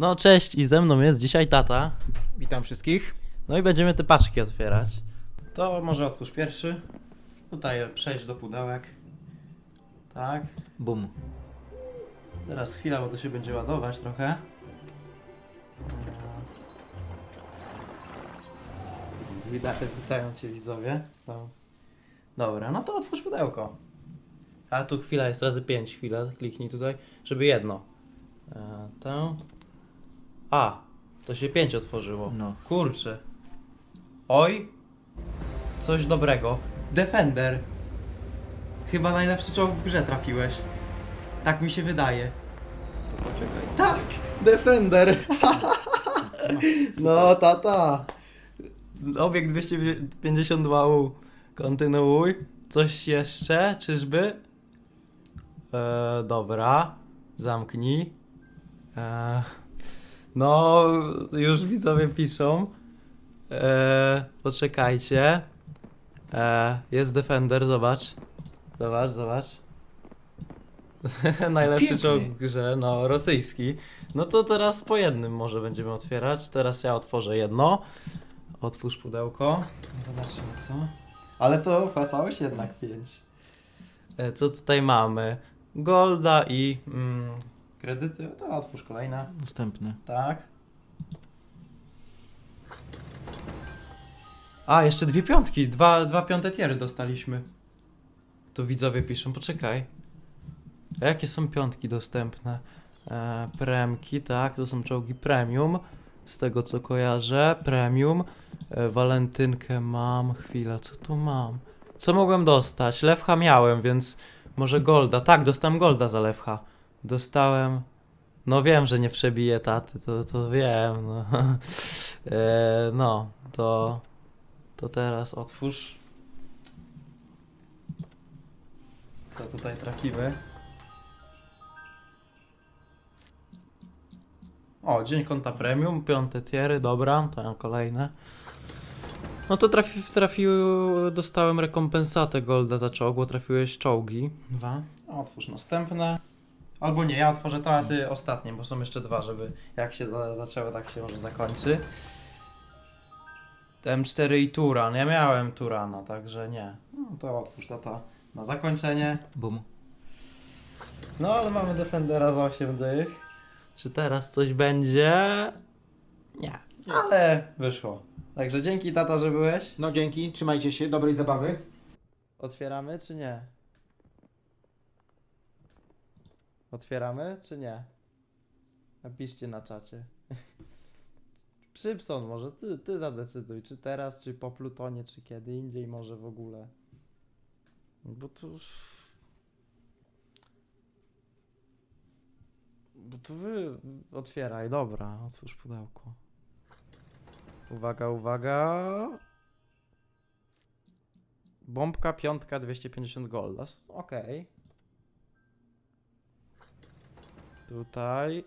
No cześć i ze mną jest dzisiaj tata. Witam wszystkich. No i będziemy te paczki otwierać. To może otwórz pierwszy. Tutaj przejdź do pudełek. Tak. Bum. Teraz chwila, bo to się będzie ładować trochę. Widać, witają cię widzowie. No. Dobra, no to otwórz pudełko. A tu chwila jest razy 5 chwila, kliknij tutaj, żeby jedno. E, to. A, to się 5 otworzyło. No. Kurczę. Oj. Coś dobrego. Defender. Chyba najlepszy czołg w grze trafiłeś. Tak mi się wydaje. To poczekaj. Tak! Defender! No, tata. Obiekt 252U. Kontynuuj. Coś jeszcze? Czyżby? E, dobra. Zamknij. E, no, już widzowie piszą. E, poczekajcie. E, jest Defender, zobacz. Zobacz, zobacz. Najlepszy Piękny. czołg w grze, no, rosyjski. No to teraz po jednym może będziemy otwierać. Teraz ja otworzę jedno. Otwórz pudełko. Zobaczymy co. Ale to wpłacałeś jednak 5. E, Co tutaj mamy? Golda i mm, kredyty. To otwórz kolejne. Następny. Tak. A, jeszcze dwie piątki. Dwa, dwa piąte tiery dostaliśmy. Tu widzowie piszą, poczekaj. A jakie są piątki dostępne? E, premki, tak, to są czołgi premium. Z tego co kojarzę, premium. E, walentynkę mam, chwila, co tu mam? Co mogłem dostać? Lewcha miałem, więc może golda. Tak, dostałem golda za lewcha. Dostałem no wiem, że nie przebiję taty, to, to wiem, no. E, no, to, to teraz otwórz. Co tutaj trafimy? O, dzień konta premium, piąte tiery, dobra, to ja kolejne. No to trafi, trafił, dostałem rekompensatę golda za czołg, bo trafiłeś czołgi. Dwa. Otwórz następne. Albo nie, ja otworzę to, a ty ostatnie, bo są jeszcze dwa, żeby jak się za, zaczęło, tak się może zakończy. M4 i Turan. Ja miałem Turana, także nie. No to otwórz tata na zakończenie. Bum. No ale mamy Defendera za 8 dych. Czy teraz coś będzie? Nie. Ale wyszło. Także dzięki tata, że byłeś. No dzięki, trzymajcie się, dobrej zabawy. Otwieramy czy nie? Otwieramy czy nie? Napiszcie na czacie. Przypson może, ty, ty zadecyduj, czy teraz, czy po Plutonie, czy kiedy indziej, może w ogóle. Bo to... Bo to wy otwieraj, dobra, otwórz pudełko. Uwaga, uwaga. Bombka, piątka, 250 golda. Okej. Tutaj.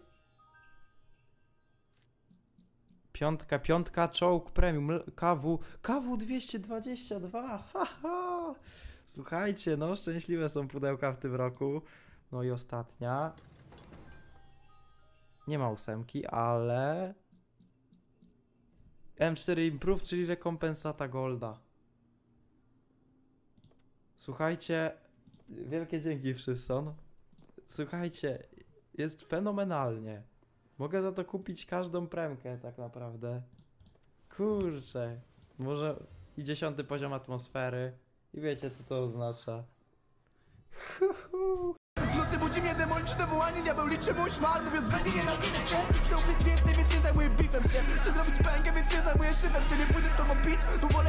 Piątka, piątka, czołg premium, KW, KW 222, haha. Słuchajcie, no szczęśliwe są pudełka w tym roku. No i ostatnia. Nie ma ósemki, ale... M4 Improve, czyli rekompensata Golda. Słuchajcie, wielkie dzięki Wszysson. Słuchajcie, jest fenomenalnie. Mogę za to kupić każdą premkę tak naprawdę. Kurczę. Może i dziesiąty poziom atmosfery. I wiecie co to oznacza. W nocy budzi mnie demoniczne wołanie, diabeł liczy mój szmal Mówiąc będzie nienawidzę cię Chcę więcej, więc nie zajmuję beefem się Chcę zrobić pękę, więc nie zajmuję się Nie pójdę z tobą pić, bo wolę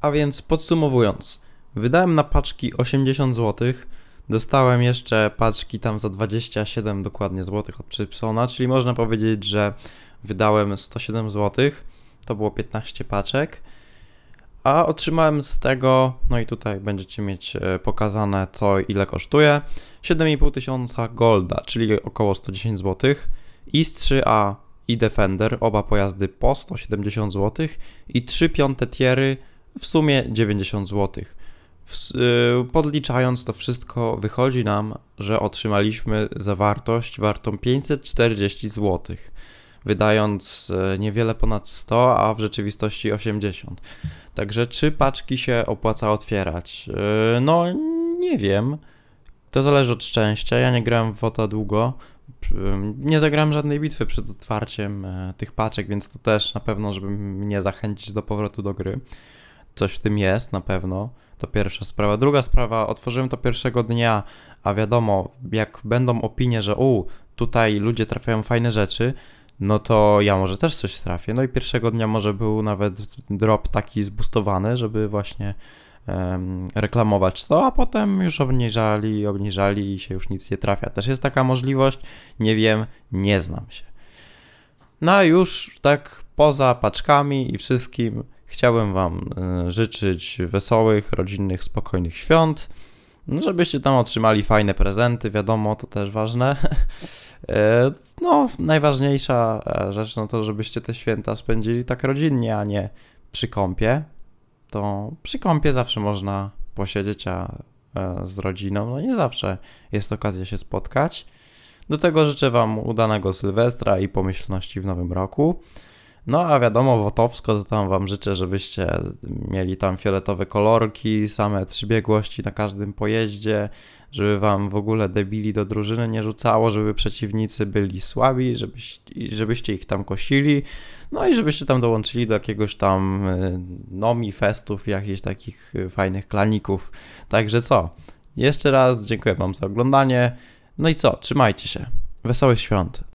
A więc podsumowując, wydałem na paczki 80 zł, dostałem jeszcze paczki tam za 27 dokładnie złotych od Przypsona, czyli można powiedzieć, że wydałem 107 zł, to było 15 paczek, a otrzymałem z tego, no i tutaj będziecie mieć e, pokazane co ile kosztuje, 7,5 tysiąca golda, czyli około 110 zł, IS-3A i Defender, oba pojazdy po 170 zł i 3 piąte tiery w sumie 90 zł. Y, podliczając to wszystko, wychodzi nam, że otrzymaliśmy zawartość wartą 540 zł, wydając y, niewiele ponad 100, a w rzeczywistości 80. Także czy paczki się opłaca otwierać? Y, no, nie wiem. To zależy od szczęścia. Ja nie grałem w WOTA długo. Nie zagrałem żadnej bitwy przed otwarciem tych paczek, więc to też na pewno, żeby mnie zachęcić do powrotu do gry. Coś w tym jest na pewno. To pierwsza sprawa. Druga sprawa, otworzyłem to pierwszego dnia, a wiadomo, jak będą opinie, że u, tutaj ludzie trafiają fajne rzeczy, no to ja może też coś trafię. No i pierwszego dnia może był nawet drop taki zbustowany, żeby właśnie em, reklamować to, a potem już obniżali, obniżali i się już nic nie trafia. Też jest taka możliwość, nie wiem, nie znam się. No a już tak poza paczkami i wszystkim chciałbym Wam y, życzyć wesołych, rodzinnych, spokojnych świąt. No, żebyście tam otrzymali fajne prezenty, wiadomo, to też ważne. E, No, najważniejsza e, rzecz, no to żebyście te święta spędzili tak rodzinnie, a nie przy kąpie. To przy kąpie zawsze można posiedzieć a, e, z rodziną. No nie zawsze jest okazja się spotkać. Do tego życzę Wam udanego Sylwestra i pomyślności w nowym roku. No a wiadomo, Wotowsko to tam Wam życzę, żebyście mieli tam fioletowe kolorki, same trzy biegłości na każdym pojeździe, żeby Wam w ogóle debili do drużyny nie rzucało, żeby przeciwnicy byli słabi, żebyś, żebyście ich tam kosili, no i żebyście tam dołączyli do jakiegoś tam y, nomi, festów, jakichś takich y, fajnych klaników. Także co? Jeszcze raz dziękuję Wam za oglądanie. No i co? Trzymajcie się. Wesołych świąt.